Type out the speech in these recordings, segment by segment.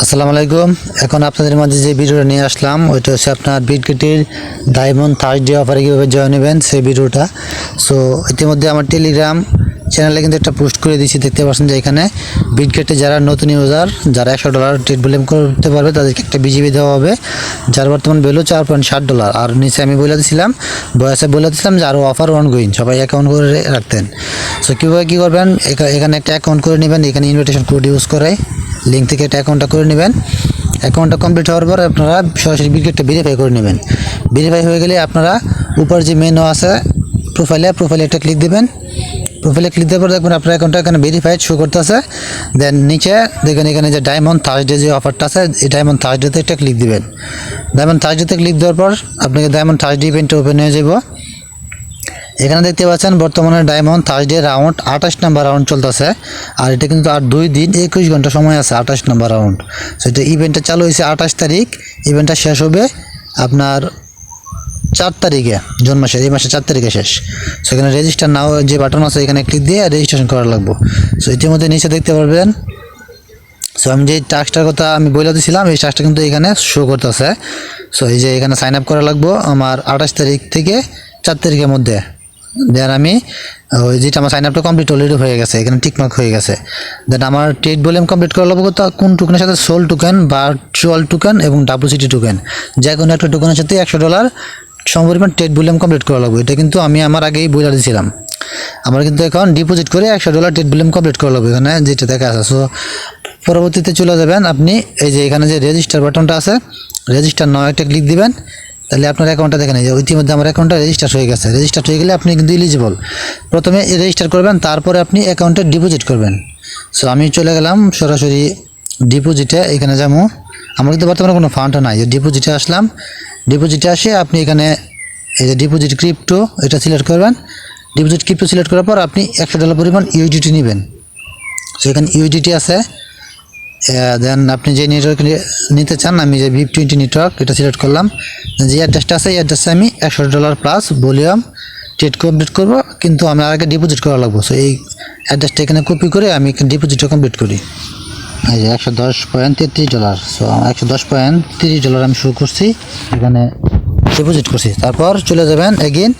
আসসালামু আলাইকুম। এখন আপনাদের মাঝে যে ভিডিওটা নিয়ে আসলাম, ওইটা হচ্ছে আপনার বিটগেটের ডায়মন্ড থার্সডে অফারে কীভাবে জয়েন নেবেন সেই ভিডিওটা। সো ইতিমধ্যে আমার টেলিগ্রাম চ্যানেলে কিন্তু একটা পোস্ট করে দিয়েছি, দেখতে পাচ্ছেন যে এখানে বিটগেটে যারা নতুন ইউজার যারা একশো ডলার ট্রেড ভলিউম করতে পারবে, তাদেরকে একটা বিজিবি দেওয়া হবে, যার বর্তমান ভ্যালু চার পয়েন্ট ষাট ডলার আর নিচে আমি বলে দিয়েছিলাম বয়সে বলে দিয়েছিলাম যে আরও অফার অন গোয়িং সবাই অ্যাকাউন্ট করে রাখতেন। সো কীভাবে কী করবেন, এখা- এখানে একটা অ্যাকাউন্ট করে নেবেন, এখানে ইনভিটেশন কোড ইউজ করে। লিঙ্ক থেকে একটা অ্যাকাউন্টটা করে নেবেন। অ্যাকাউন্টটা কমপ্লিট হওয়ার পর আপনারা সরাসরি বিকেটটা ভেরিফাই করে নেবেন। ভেরিফাই হয়ে গেলে আপনারা উপর যে মেনু আছে প্রোফাইলে প্রোফাইলে একটা ক্লিক দেবেন। প্রোফাইলে ক্লিক দেওয়ার পর দেখবেন আপনার অ্যাকাউন্টটা এখানে ভেরিফাইড শো করতেছে। দেন নিচে দেখেন এখানে যে ডায়মন্ড থার্সডে যে অফারটা আছে, এই ডায়মন্ড থার্সডেতে একটা ক্লিক দিবেন। ডায়মন্ড থার্সডেতে ক্লিক দেওয়ার পর আপনাকে ডায়মন্ড থার্সডে ইভেন্টটা ওপেন হয়ে যাব এখানে দেখতে পাচ্ছেন বর্তমানে ডায়মন্ড থার্সডে রাউন্ড, আঠাশ নাম্বার রাউন্ড চলতেছে। আর এটা কিন্তু আর দুই দিন একুশ ঘণ্টা সময় আছে, আঠাশ নাম্বার রাউন্ড। সো এটা ইভেন্টটা চালু হয়েছে আঠাশ তারিখ। ইভেন্টটা শেষ হবে আপনার চার তারিখে, জুন মাসের, এই মাসের চার তারিখে শেষ। সো এখানে রেজিস্টার নাও যে বাটন আছে, এখানে ক্লিক দিয়ে রেজিস্ট্রেশন করা লাগবে। সো ইতিমধ্যে নিচে দেখতে পারবেন। সো আমি যে টাস্কটার কথা আমি বলে দিয়েছিলাম এই টাস্কটা কিন্তু এখানে শো করতেছে। সো এই যে এখানে সাইন আপ করা লাগবো আমার আঠাশ তারিখ থেকে চার তারিখের মধ্যে। দেন আমি ওই যেটা আমার সাইন আপটা কমপ্লিট অলরেডি হয়ে গেছে, এখানে টিকমার্ক হয়ে গেছে। দেন আমার ট্রেড ভলিউম কমপ্লিট করা লাগবে তো কোন টোকেনের সাথে সোল টোকেন ভার্চুয়াল টোকেন এবং ডাব্লিউসিটি টোকেন যে কোনো একটা টোকেনের সাথে একশো ডলার সমপরিমাণ ট্রেড ভলিউম কমপ্লিট করা লাগবে। এটা কিন্তু আমি আমার আগেই বলে দিয়েছিলাম আমার কিন্তু এখন ডিপোজিট করে একশো ডলার ট্রেড ভলিউম কমপ্লিট করা লাগবে এখানে, যেটা দেখা আছে। সো পরবর্তীতে চলে যাবেন আপনি, এই যে এখানে যে রেজিস্টার বাটনটা আছে রেজিস্টার নয় একটা ক্লিক দিবেন। তাহলে আপনার অ্যাকাউন্টটা দেখেন, এই যে ইতিমধ্যে আমার অ্যাকাউন্টটা রেজিস্টার হয়ে গেছে। রেজিস্টার হয়ে গেলে আপনি কিন্তু ইলিজিবল প্রথমে রেজিস্টার করবেন, তারপরে আপনি অ্যাকাউন্টে ডিপোজিট করবেন। সো আমি চলে গেলাম, সরাসরি ডিপোজিটে এখানে যাব। আমার কিন্তু বর্তমানে কোনো ফান্ড নাই। ডিপোজিটে আসলাম। ডিপোজিটে আসে আপনি এখানে এই যে ডিপোজিট ক্রিপ্টো এটা সিলেক্ট করবেন। ডিপোজিট ক্রিপ্টো সিলেক্ট করার পর আপনি একশো ডলার পরিমাণ ইউডিটি নেবেন। সো এখানে ইউডিটি আছে। দেন আপনি যে নেটওয়ার্ক নিতে চান, আমি যে ভিপ টোয়েন্টি নেটওয়ার্ক এটা সিলেক্ট করলাম। যে অ্যাড্রেসটা আছে, এই অ্যাড্রেসে আমি একশো dollar plus volume trade complete করব, কিন্তু আমি আগে ডিপোজিট করা লাগবো। সো এই অ্যাড্রেসটা এখানে কপি করে আমি ডিপোজিটটা কমপ্লিট করি। এই যে একশো দশ পয়েন্ট তেত্রিশ ডলার সো একশো দশ পয়েন্ট তিরিশ ডলার আমি শুরু করছি, এখানে ডিপোজিট করছি। তারপর চলে যাবেন এগেন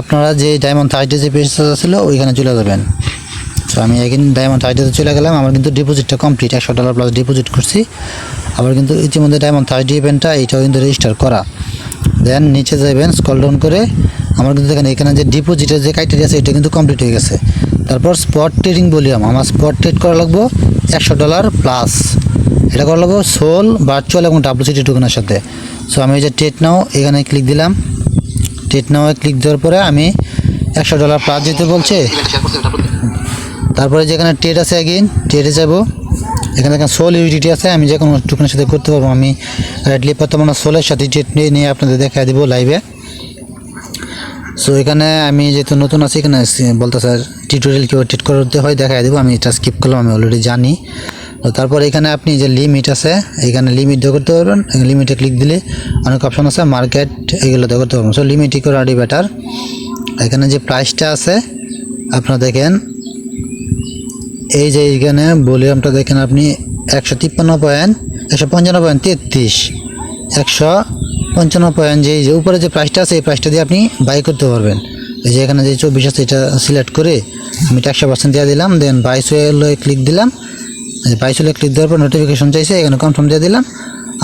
আপনারা যে ডায়মন্ড থার্টি যে পেজটা ছিল, ওইখানে চলে যাবেন। তো আমি এগেন ডায়মন্ড থার্টিতে চলে গেলাম। আমার কিন্তু ডিপোজিটটা কমপ্লিট একশো ডলার প্লাস ডিপোজিট করছি। আবার কিন্তু ইতিমধ্যে ডায়মন্ড থার্টি ইভেন্টটা এইটাও কিন্তু রেজিস্টার করা। দেন নিচে যাবেন স্কল ডাউন করে, আমার কিন্তু দেখেন এখানে যে ডিপোজিটের যে ক্রাইটেরিয়া আছে, এটা কিন্তু কমপ্লিট হয়ে গেছে। তারপর স্পট ট্রেডিং ভলিউম আমার স্পট ট্রেড করা লাগবো একশো ডলার প্লাস এটা করা লাগবো সোল ভার্চুয়াল এবং ডাব্লিউসিটি টোকেনের সাথে। সো আমি যে ট্রেড নাও এখানে ক্লিক দিলাম। ট্রেড নাও ক্লিক দেওয়ার পরে আমি একশো ডলার প্লাস যেতে বলছে। তারপরে যেখানে ট্রেড আছে এগেইন ট্রেডে যাব। এখানে দেখেন সোল ইউডিটি আছে, আমি যে কোনো টোকেনের সাথে করতে পারব। আমি রেডলি বর্তমানে সোলের সাথে ট্রেড নিয়ে নিয়ে আপনাদের দেখা দেবো লাইভে সো এখানে আমি যেহেতু নতুন আছি, এখানে বলতে স্যার টিউটোরিয়াল কীভাবে ট্রিট করতে হয় দেখাই দেবো। আমি এটা স্কিপ করলাম, আমি অলরেডি জানি। তো তারপর এখানে আপনি যে লিমিট আছে, এখানে লিমিট দেওয়া করতে পারবেন। লিমিটে ক্লিক দিলে অনেক অপশন আছে মার্কেট এগুলো দেওয়া করতে পারবেন। সো লিমিটই করে আরই বেটার এখানে যে প্রাইসটা আছে, আপনারা দেখেন এই যে এইখানে ভলিউমটা দেখেন আপনি একশো তিপ্পান্ন পয়েন্ট, একশো পঞ্চান্ন পয়েন্ট তেত্রিশ, একশো পঞ্চান্ন পয়েন্ট যে যে উপরে যে প্রাইসটা আছে, এই প্রাইসটা দিয়ে আপনি বাই করতে পারবেন। এই যে এখানে যে চব্বিশ আছে, এটা সিলেক্ট করে আমি এটা একশো পার্সেন্ট দিয়ে দিলাম দেন বাইশ হয়ে ক্লিক দিলাম। বাইশ হলে ক্লিক দেওয়ার পর নোটিফিকেশন চাইছে, এখানে কনফার্ম দিয়ে দিলাম।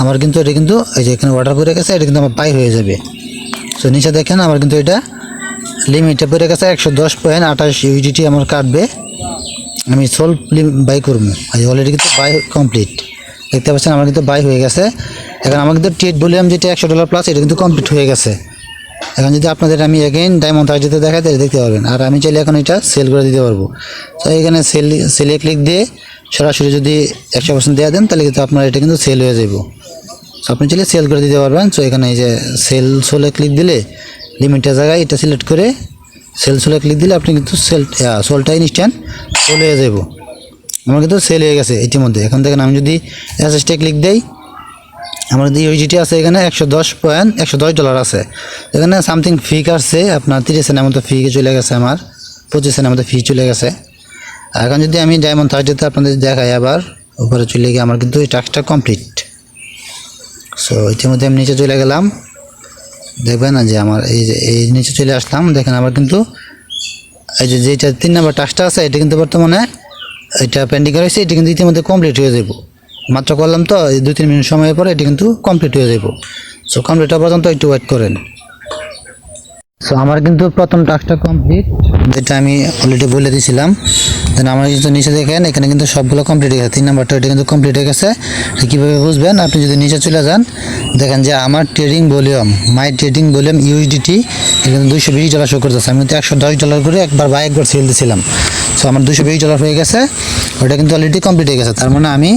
আমার কিন্তু এটা কিন্তু, এই যে এখানে অর্ডার করে গেছে, এটা কিন্তু আমার বাই হয়ে যাবে। সো নিচে দেখেন আমার কিন্তু এটা লিমিটে পড়ে গেছে একশো দশ পয়েন্ট আঠাশ ইউডিটি আমার কাটবে। আমি সোল বাই করব। আজ অলরেডি কিন্তু বাই কমপ্লিট দেখতে পাচ্ছেন, আমার কিন্তু বাই হয়ে গেছে। এখন আমার কিন্তু ট্রেড ভলিউম যেটা একশো ডলার প্লাস এটা কিন্তু কমপ্লিট হয়ে গেছে। এখন যদি আপনাদের আমি এগেইন ডায়মন্ড থার্টিতে দেখাই, তাহলে দেখতে পারবেন। আর আমি চাইলে এখন এটা সেল করে দিতে পারব। তো এখানে সেল সেলে ক্লিক দিয়ে সরাসরি যদি একশো পার্সেন্ট দেওয়া দেন, তাহলে কিন্তু আপনার এটা কিন্তু সেল হয়ে যাব সো আপনি চাইলে সেল করে দিতে পারবেন। সো এখানে এই যে সেল সোলে ক্লিক দিলে লিমিটের জায়গায় এটা সিলেক্ট করে সেল সোলে ক্লিক দিলে আপনি কিন্তু সেল সোলটা ইনস্ট্যান্ট হয়ে যাব আমার কিন্তু সেল হয়ে গেছে ইতিমধ্যে। এখন দেখেন আমি যদি এসএসটে ক্লিক দেই, আমার যদি ইউজিটি আছে এখানে একশো দশ পয়েন্ট একশো দশ ডলার আছে। এখানে সামথিং ফি কাটছে আপনার তিরিশ সেনের মতো ফি চলে গেছে আমার, পঁচিশ সেনের মতো ফি চলে গেছে। এখন যদি আমি ডায়মন্ড থার্টিতে আপনাদের দেখাই আবার, উপরে চলে গিয়ে আমার কিন্তু এই টাস্কটা কমপ্লিট সো ইতিমধ্যে আমি নিচে চলে গেলাম। দেখবেন যে আমার এই যে, এই নিচে চলে আসলাম, দেখেন আমার কিন্তু এই যে, যেটা তিন নম্বর টাস্কটা আছে, এটা কিন্তু বর্তমানে এটা পেন্ডিং রয়েছে, এটা কিন্তু ইতিমধ্যে কমপ্লিট হয়ে যাব মাত্র করলাম তো, এই দুই তিন মিনিট সময়ের পরে এটা কিন্তু কমপ্লিট হয়ে যাব সো কমপ্লিট হওয়া পর্যন্ত একটু ওয়েট করেন। সো আমার কিন্তু প্রথম টাস্কটা কমপ্লিট যেটা আমি অলরেডি বলে দিয়েছিলাম দেন আমার যদি নিচে দেখেন, এখানে কিন্তু সবগুলো কমপ্লিট হয়ে গেছে। তিন নাম্বারটা এটা কিন্তু কমপ্লিট হয়ে গেছে। কীভাবে বুঝবেন? আপনি যদি নিচে চলে যান, দেখেন যে আমার trading volume my trading volume USDT এখানে দুইশো বিশ ডলার শো করতেছে। আমি কিন্তু একশো দশ ডলার করে একবার বা একবার সেল দিয়েছিলাম সো আমার দুশো বিশ ডলার হয়ে গেছে। ওটা কিন্তু অলরেডি কমপ্লিট হয়ে গেছে। তার মানে আমি,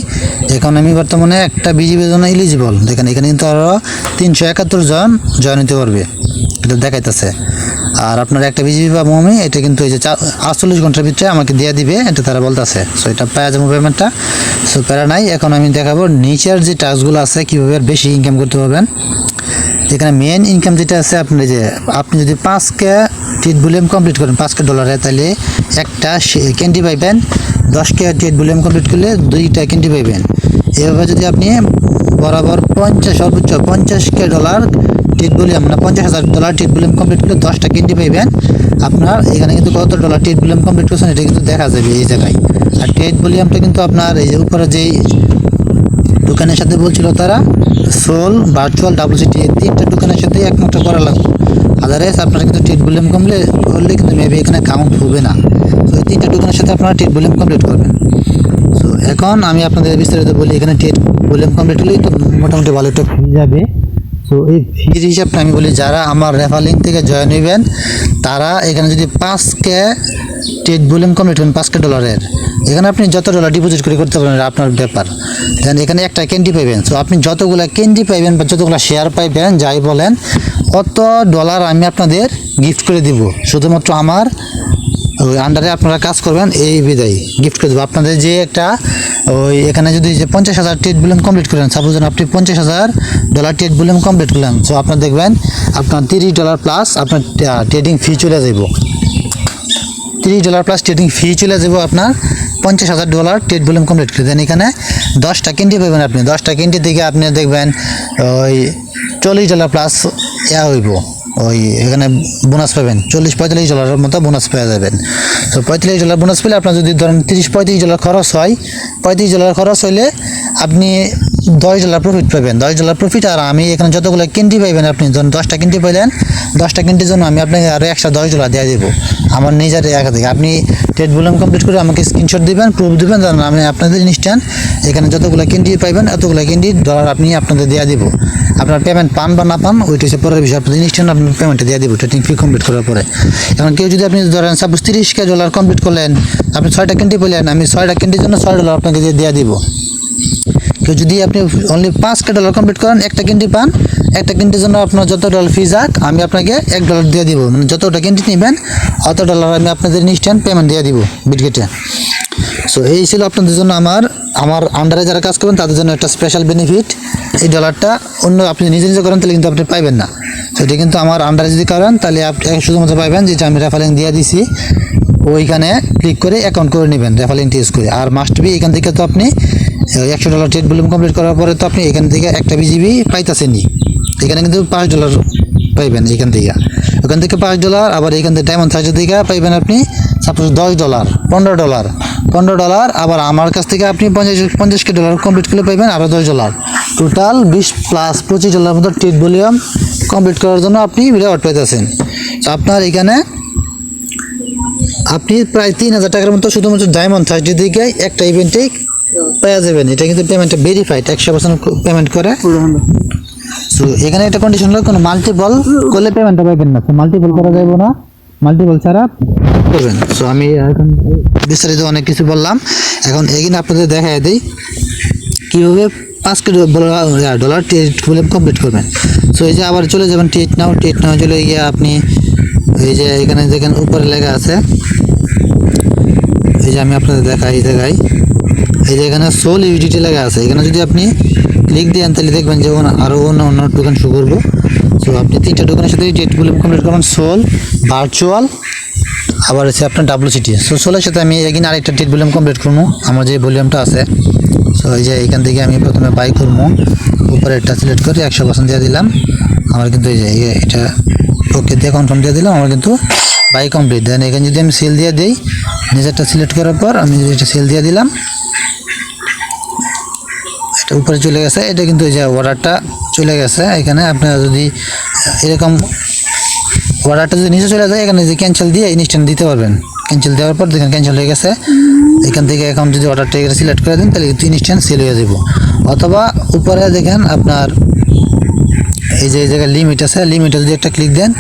এখন আমি বর্তমানে একটা বিজিবির জন্য এলিজিবল দেখেন, এখানে কিন্তু আরও তিনশো একাত্তর জন জয়েন হতে পারবে। এটা দেখাইতেছে। আর আপনার একটা বিজিবি বা মমি, এটা কিন্তু এই যে আটচল্লিশ ঘণ্টার ভিতরে আমাকে দিয়ে দিবে, এটা তারা বলতেছে। সো এটা পাওয়া যাব পেমেন্টটা সো প্যারা নাই, এখন আমি দেখাবো নিচের যে টাস্কগুলো আছে, কীভাবে বেশি ইনকাম করতে পারবেন। এখানে মেন ইনকাম যেটা আছে আপনি যে, আপনি যদি পাঁচকে টিট ভলিউম কমপ্লিট করেন, পাঁচকে ডলারে তাহলে একটা ক্যান্ডি পাইবেন, দশকে টিট ভলিউম কমপ্লিট করলে দুইটা ক্যান্ডি পাইবেন। এভাবে যদি আপনি বরাবর পঞ্চাশ, সর্বোচ্চ পঞ্চাশ কে ডলার টিট ভলিউম মানে পঞ্চাশ হাজার ডলার টিট ভলিউম কমপ্লিট করলে দশটা ক্যান্ডি পাইবেন। আপনার এখানে কিন্তু কত ডলার টিট ভলিউম কমপ্লিট করছেন, এটা কিন্তু দেখা যাবে এই জায়গায়। আর টিট ভলিউমটা কিন্তু আপনার এই যে উপরে যেই দোকানের সাথে বলছিল তারা সোল ভার্চুয়াল ডাবল সিটি এই তিনটা দোকানের সাথে একমাত্র করা লাগবে। আদারওয়াইজ আপনারা কিন্তু টেট ভলিউম কমপ্লিট করলে কিন্তু মেবি এখানে কাউন্ট হবে না। তো এই তিনটা দোকানের সাথে আপনারা টেট ভলিউম কমপ্লিট করবেন। সো এখন আমি আপনাদের বিস্তারিত বলি, এখানে টেট ভলিউম কমপ্লিট হলেই তো মোটামুটি ভালো একটা যাবে। তো এই ফির হিসাবটা আমি বলি, যারা আমার রেফার থেকে জয়েন হইবেন, তারা এখানে যদি পাঁচকে টেট ভলিউম কমপ্লিট করেন, পাঁচকে ডলারের, এখানে আপনি যত ডলার ডিপোজিট করে করতে পারেন আপনার ব্যাপার। দেন এখানে একটা ক্যান্ডি পাইবেন। সো আপনি যতগুলো ক্যান্ডি পাইবেন বা যতগুলো শেয়ার পাইবেন, যাই বলেন কত ডলার আমি আপনাদের গিফট করে দিব। শুধুমাত্র আমার ওই আন্ডারে আপনারা কাজ করবেন, এই বিদায় গিফট করে দেবো। আপনাদের যে একটা ওই এখানে যদি যে পঞ্চাশ হাজার টেট বুলেম কমপ্লিট করেন সাপোজ আপনি পঞ্চাশ হাজার ডলার টেট বুলেম কমপ্লিট করলেন সো আপনার দেখবেন আপনার তিরিশ ডলার প্লাস আপনার ট্রেডিং ফি চলে যাব তিরিশ ডলার প্লাস ট্রেডিং ফি চলে যাব আপনার পঞ্চাশ হাজার ডলার টেট ভলিউম কমপ্লিট করে। দেন এখানে দশটা কিনতে পাবেন আপনি। দশটা কিনতে থেকে আপনি দেখবেন ওই চল্লিশ ডলার প্লাস ইয়া হইব। ওই এখানে বোনাস পাবেন। চল্লিশ পঁয়তাল্লিশ ডলারের মতো বোনাস পেয়ে যাবেন। তো পঁয়তাল্লিশ ডলার বোনাস পেলে আপনার যদি ধরেন তিরিশ পঁয়ত্রিশ ডলার খরচ হয়, পঁয়ত্রিশ ডলার খরচ হলে আপনি দশ ডলার প্রফিট পাবেন দশ ডলার প্রফিট আর আমি এখানে যতগুলো কিনতে পাইবেন আপনি ধরুন দশটা কিনতে পাইলেন, দশটা কিনতে জন্য আমি আপনাকে আরও একশো দশ ডলার দিয়ে দেবো। আমার নিজের একা থেকে। আপনি টেট ভলিউম কমপ্লিট করে আমাকে স্ক্রিনশট দেবেন প্রুফ দেবেন ধরুন আমি আপনাদের ইনস্ট্যান্ট এখানে যতগুলো কিনতে পাইবেন, এতগুলো কিনতে ডলার আপনি আপনাদের দিয়ে দিব। আপনার পেমেন্ট পান বা না পান, ওইটা হচ্ছে পরের বিষয়। আপনাদের ইনস্ট্যান্ট আপনি পেমেন্টটা দিয়ে দিব ট্রেডিং ফি কমপ্লিট করার পরে। এখন কেউ যদি আপনি ধরেন সাপোজ তিরিশ কে ডলার কমপ্লিট করলেন, আপনি ছয়টা কিনতে পেলেন আমি ছয়টা কিনটির জন্য ছয় ডলার আপনাকে দিয়ে দিয়ে দিব। কেউ যদি আপনি অনলি পাঁচটা ডলার কমপ্লিট করেন, একটা কিনতে পান, একটা কিনটির জন্য আপনার যত ডলার ফি যাক, আমি আপনাকে এক ডলার দিয়ে দিব। মানে যতটা কিনতে নেবেন, অত ডলার আমি আপনাদের ইনস্ট্যান্ট পেমেন্ট দিয়ে দিব বিটগেটে সো এই ছিল আপনাদের জন্য আমার আমার আন্ডারে যারা কাজ করবেন, তাদের জন্য একটা স্পেশাল বেনিফিট এই ডলারটা অন্য আপনি নিজে নিজে করেন, তাহলে কিন্তু আপনি পাইবেন না। সেটা কিন্তু আমার আন্ডারে যদি করেন, তাহলে আপনি শুধুমাত্র পাইবেন যেটা আমি রেফারিং দিয়ে দিছি, ওইখানে ক্লিক করে অ্যাকাউন্ট করে নেবেন রেফারিং টেস্ট করে। আর মাস্ট বি এখান থেকে তো আপনি একশো ডলার ট্রেড ভলিউম কমপ্লিট করার পরে তো আপনি এখান থেকে একটা বিজিবি পাইতেছেনই। এখানে কিন্তু পাঁচ ডলার পাইবেন এখান থেকে। ওখান থেকে পাঁচ ডলার আবার এখান থেকে ডায়মন্ড সার্জের থেকে পাইবেন আপনি সাপোজ দশ ডলার পনেরো ডলার পনেরো ডলার আবার আমার কাছ থেকে আপনি পঞ্চাশ, পঞ্চাশকে ডলার কমপ্লিট করলে পাইবেন আরও দশ ডলার টোটাল বিশ প্লাস পঁচিশ ডলার মতো ট্রেড ভলিউম কমপ্লিট করার জন্য আপনি রিওয়ার্ড পাইতেছেন। তো আপনার এখানে আপনি প্রায় তিন হাজার টাকার মতো শুধুমাত্র ডায়মন্ড থার্টি দিকে একটা ইভেন্টেই পেয়ে যাবেন। এটা কিন্তু পেমেন্টটা ভেরিফাইড একশো পার্সেন্ট পেমেন্ট করে। সো এখানে একটা কন্ডিশন হলো, কোনো মাল্টিপল করলে পেমেন্টটা পাবেন না। মাল্টিপল করা যাবে না। মাল্টিপল ছাড়া করবেন। সো আমি এখন বিস্তারিত অনেক কিছু বললাম। এখন এখানে আপনাদের দেখাই দিই, কীভাবে পাঁচ ডলার টেট বলে কমপ্লিট করবেন। সো এই যে আবার চলে যাবেন টেট নাও টেট নাও চলে গিয়ে আপনি এই যে এখানে দেখেন, উপরে লেখা আছে। এই যে আমি আপনাদের দেখাই দেখাই। এই যে এখানে সোল ইউডিটি লেখা আছে, এখানে যদি আপনি ক্লিক দেন, তাহলে দেখবেন যে আরও অন্য অন্য দোকান শো করব। সো আপনি তিনটা দোকানের সাথে ডেটগুলো কমপ্লিট করবেন সোল ভার্চুয়াল আবার হচ্ছে আপনার ডাব্লু সিটি সো সোলের সাথে আমি এখানে আরেকটা টেট ভলিউম কমপ্লিট করব, আমার যে ভলিউমটা আছে। সো এই যে এখান থেকে আমি প্রথমে বাই করব উপরে এটা সিলেক্ট করে একশো পার্সেন্ট দিয়ে দিলাম। আমার কিন্তু এই যে এটা ওকে দিয়ে কনফার্ম দিয়ে দিলাম, আমার কিন্তু বাই কমপ্লিট দেন এখানে যদি আমি সেল দিয়ে দিই, নিজেরটা সিলেক্ট করার পর আমি যদি এটা সেল দিয়ে দিলাম, এটা উপরে চলে গেছে। এটা কিন্তু এই যে অর্ডারটা চলে গেছে। এখানে আপনারা যদি এরকম অর্ডারটা যদি নিচে চলে যায়, এখানে যে ক্যান্সেল দিয়ে ইনস্ট্যান্ট দিতে পারবেন। ক্যান্সেল দেওয়ার পর দেখেন ক্যান্সেল হয়ে গেছে। এখান থেকে এখন যদি অর্ডারটা এখানে সিলেক্ট করে দেন, তাহলে কিন্তু ইনস্ট্যান্ট সেল হয়ে যাব। অথবা উপরে দেখেন আপনার এই যে, এই জায়গায় লিমিট আছে। লিমিটে যদি একটা ক্লিক দেন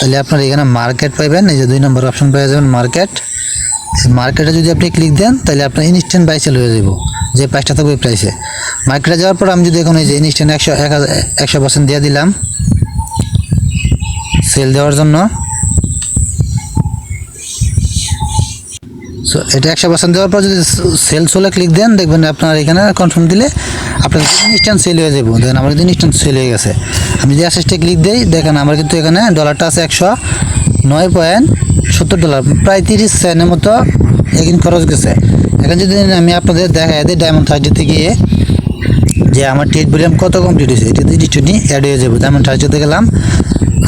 তাহলে আপনার এখানে মার্কেট পাইবেন, এই যে দুই নম্বর অপশন পেয়ে যাবেন মার্কেট মার্কেটে যদি আপনি ক্লিক দেন, তাহলে আপনার ইনস্ট্যান্ট বাই সেল হয়ে যাব যে প্রাইসটা থাকবে ওই প্রাইসে মার্কেটে যাওয়ার পর আমি যদি এখন এই যে ইনস্ট্যান্ট একশো, এক একশো পার্সেন্ট দিয়ে দিলাম সেল দেওয়ার জন্য। সো এটা একশো পার্সেন্ট দেওয়ার পর যদি সেল সোলে ক্লিক দেন, দেখবেন আপনার এখানে কনফার্ম দিলে আপনার ইনস্ট্যান্ট সেল হয়ে যাব দেখেন আমার কিন্তু ইনস্ট্যান্ট সেল হয়ে গেছে, আমি যে অ্যাসেসটে ক্লিক দিই, দেখেন আমার কিন্তু এখানে ডলারটা আছে একশো নয় পয়েন্ট সত্তর ডলার প্রায় তিরিশ সেন্টের মতো এখানে খরচ গেছে। এখন যদি আমি আপনাদের দেখাই দিই ডায়মন্ড থার্টিতে গিয়ে যে আমার টেট ভলিউম কত কমপ্লিট হয়েছে, এটা ইনস্ট্যান্টই অ্যাড হয়ে যাবে ডায়মন্ড থার্টিতে গেলাম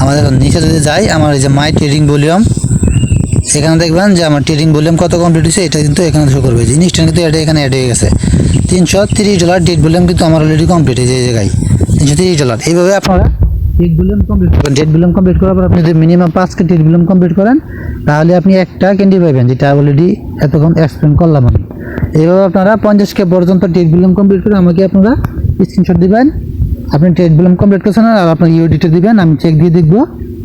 আমাদের নিচে যদি যাই, আমার এই যে মাই ট্রেডিং ভলিউম এখানে দেখবেন যে আমার ট্রেডিং ভলিউম কত কমপ্লিট হয়েছে, এটা কিন্তু এখানে শো করবে। ইনস্ট্যান্ট কিন্তু এটা এখানে অ্যাড হয়ে গেছে। তিনশো তিরিশ ডলার ডেট ভলিউম কিন্তু আমার অলরেডি কমপ্লিট হয়েছে এই জায়গায়। তিনশো তিরিশ ডলার এইভাবে আপনারা ডেট ভলিউম কমপ্লিট করবেন। ডেট ভলিউম কমপ্লিট করার পর আপনি যদি মিনিমাম পাঁচকে ডেট ভলিউম কমপ্লিট করেন, তাহলে আপনি একটা ক্যান্ডি পাবেন যেটা অলরেডি এতক্ষণ এক্সপ্লেন করলাম আমি। এইভাবে আপনারা পঞ্চাশকে পর্যন্ত ডেট ভলিউম কমপ্লিট করে আমাকে আপনারা স্ক্রিনশট দিবেন। আপনি ট্রেড ভলিউম কমপ্লিট করছেন আর আপনার ইউডিটা দিবেন, আমি চেক দিয়ে দেখব।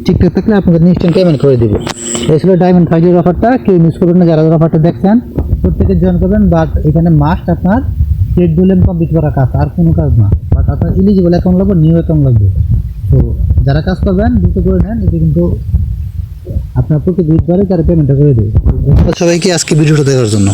ঠিকঠাক থাকলে আপনাদের ইনস্ট্যান্ট পেমেন্ট করে দেবো। এই ছিল ডায়মন্ড ফাইভের অফারটা কেউ মিস করবেন না, যারা যারা অফারটা দেখছেন প্রত্যেকে জয়েন করবেন বাট এখানে মাস্ট আপনার ট্রেড ভলিউম কমপ্লিট করা কাজ, আর কোনো কাজ না। বাট আপনার ইলিজিবল অ্যাকাউন্ট লাগবে নিউ অ্যাকাউন্ট লাগবে। তো যারা কাজ করবেন দ্রুত করে নেন, এতে কিন্তু আপনার প্রতি বুধবারে তারা পেমেন্টটা করে দেবে। সবাইকে, আজকে ভিডিওটা দেখার জন্য।